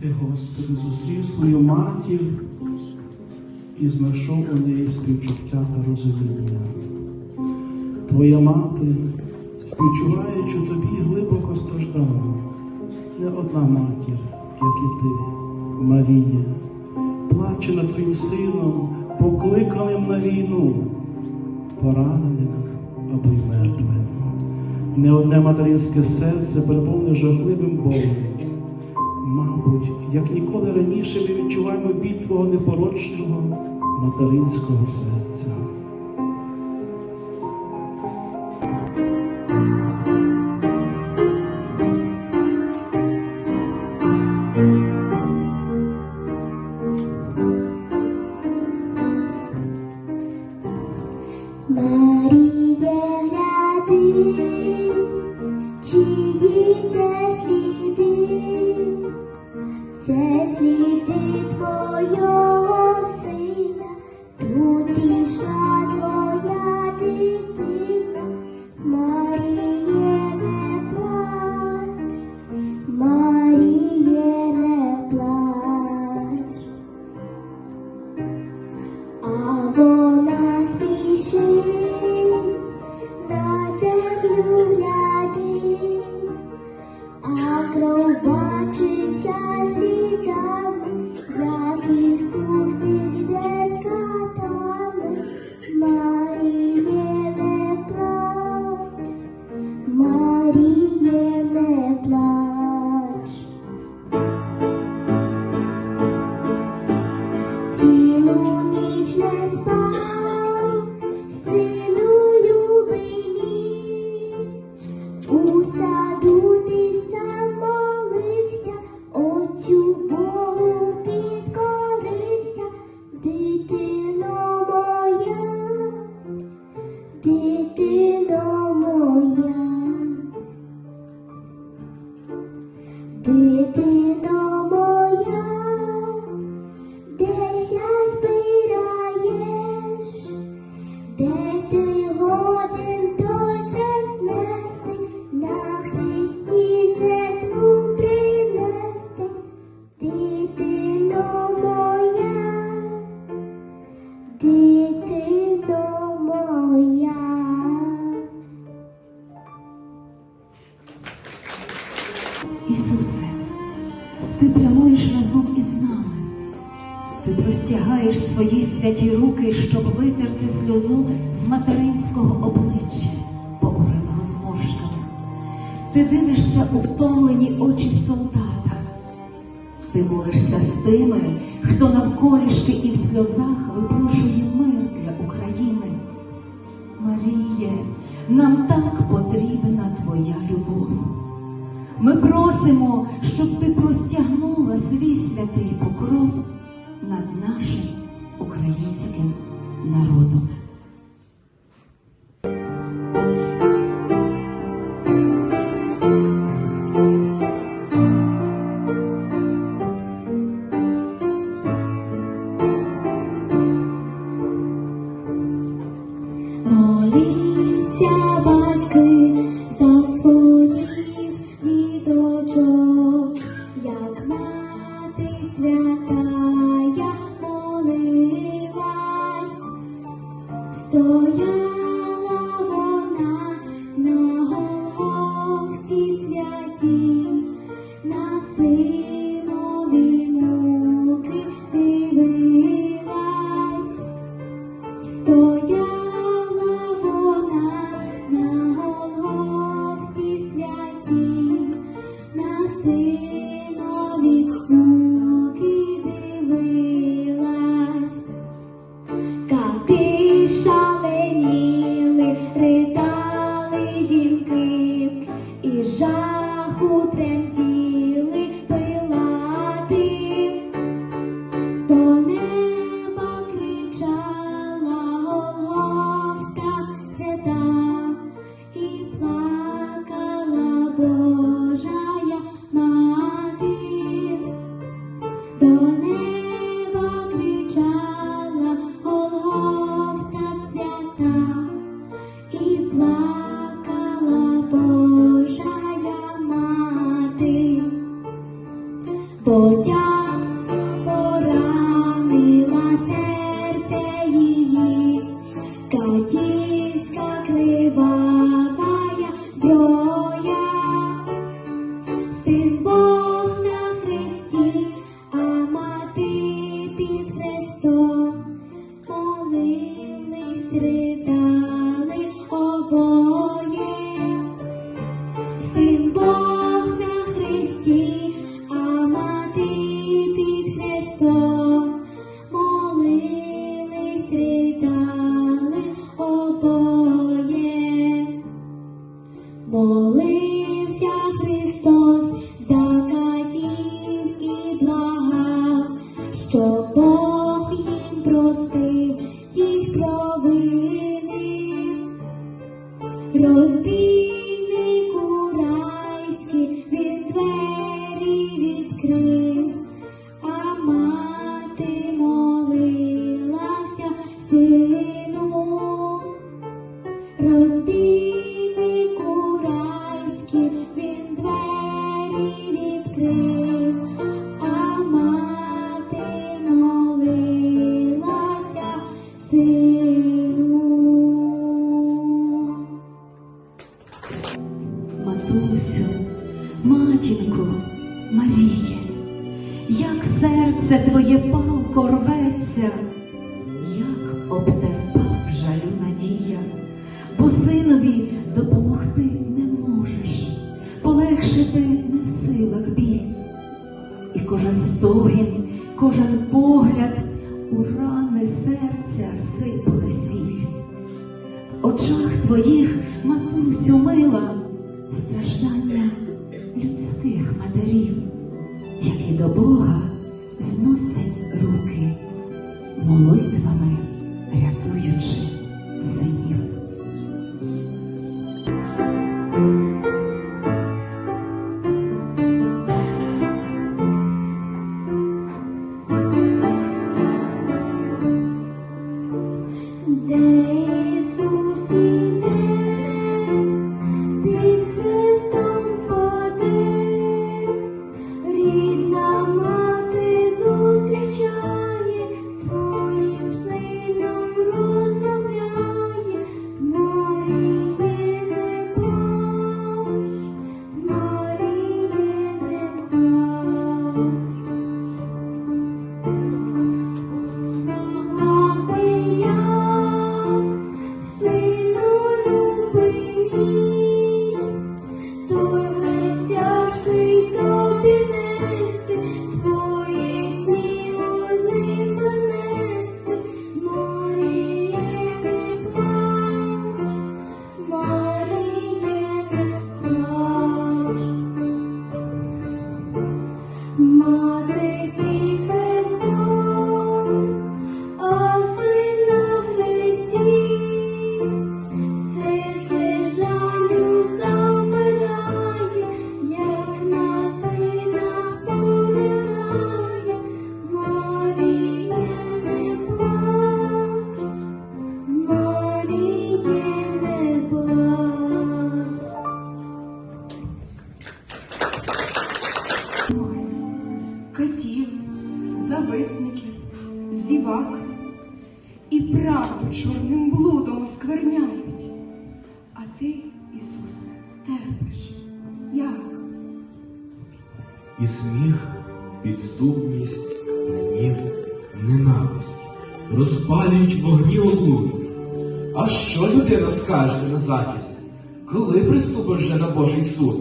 Ти, Господи, зустрів свою матір і знайшов у неї співчуття та розуміння. Твоя мати, співчуваючи тобі, глибоко страждала. Не одна матір, як і ти, Марія, плаче над своїм сином, покликаним на війну, пораненим або й мертвим. Не одне материнське серце переповне жахливим болем. Як ніколи раніше ми відчуваємо біль твого непорочного материнського серця. Простягаєш свої святі руки, щоб витерти сльозу з материнського обличчя, погореного зморшками. Ти дивишся у втомлені очі солдата. Ти молишся з тими, хто навколішки і в сльозах випрошує мир для України. Маріє, нам так потрібна твоя любов. Ми просимо, щоб ти простягнула свій святий покров над нашим українським народом. матерів, які до Бога зносять руки молитви. розпалюють вогні облуд. А що людина скаже на захист, коли приступиш вже на Божий суд?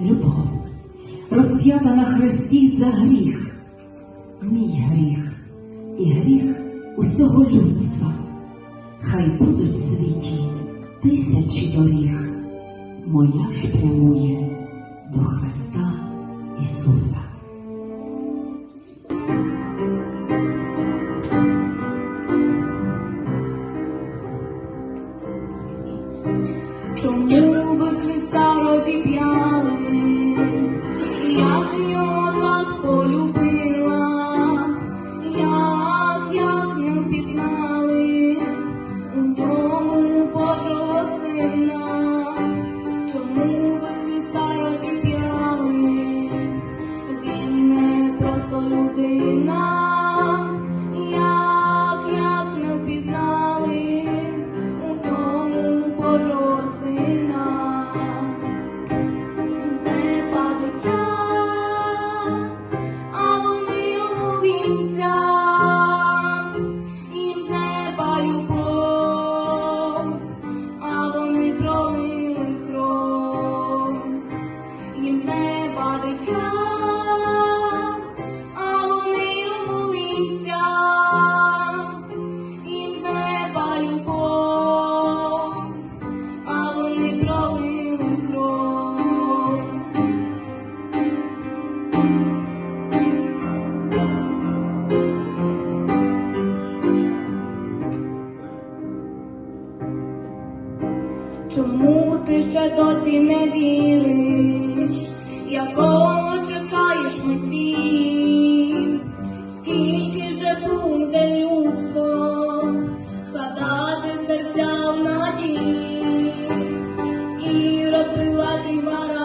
Любов, розп'ята на хресті за гріх, мій гріх і гріх усього людства. Хай будуть в світі тисячі доріг, моя ж прямує до Христа Ісуса. їм неба дитя, а вони йому вінця, їм з неба любов, а вони пролили кров. Чому ти ще досі не віриш? Bhagavati Vara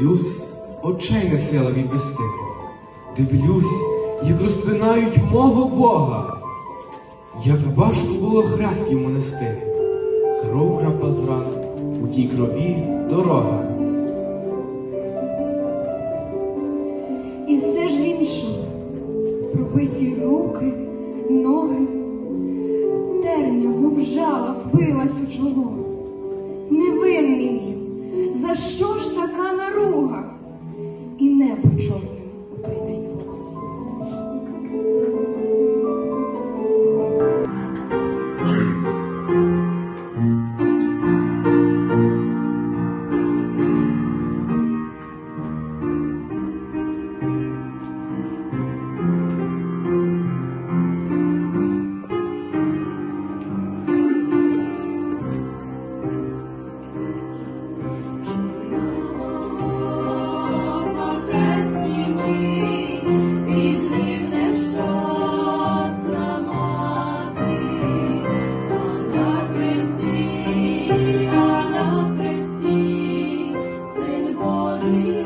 Дивлюсь, очей не сила відвести. Дивлюсь, як розпинають мого Бога, як важко було хрест йому нести. Кров крапа з у тій крові дорога. You.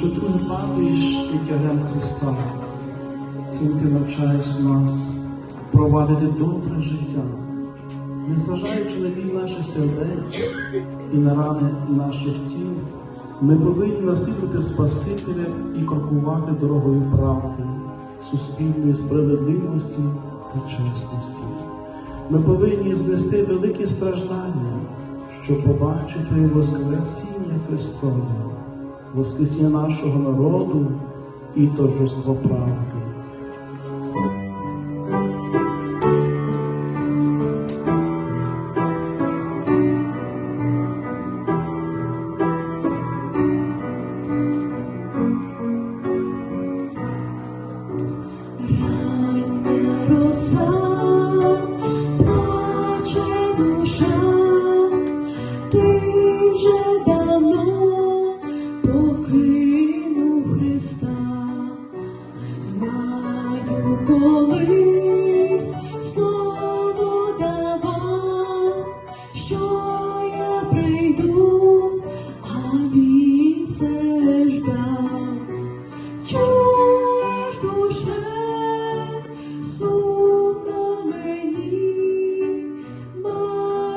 що ти не падаєш під тягарем Христа, цим ти навчаєш нас провадити добре життя, незважаючи на біль наших сердець і на рани наших тіл, ми повинні наслідувати Спасителя і крокувати дорогою правди, суспільної справедливості та чесності. Ми повинні знести великі страждання, щоб побачити Воскресіння Христове воскресіння нашого народу і торжество правди.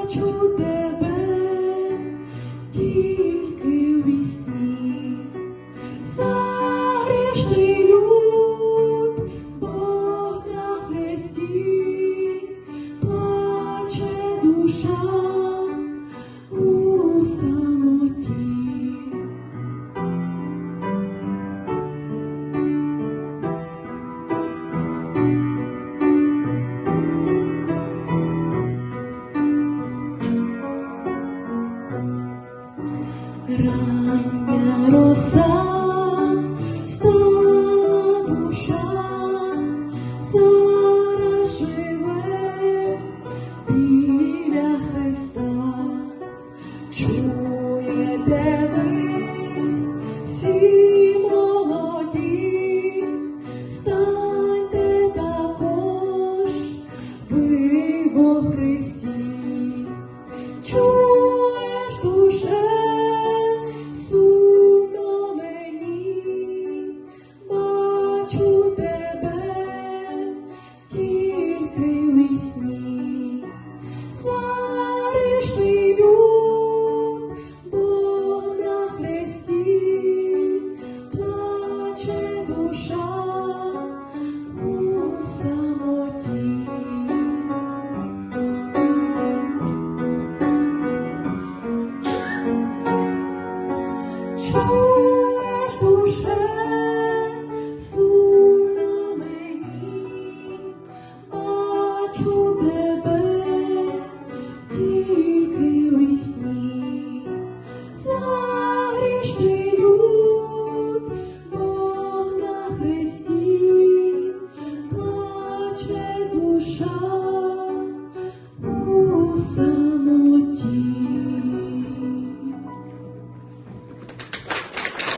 求不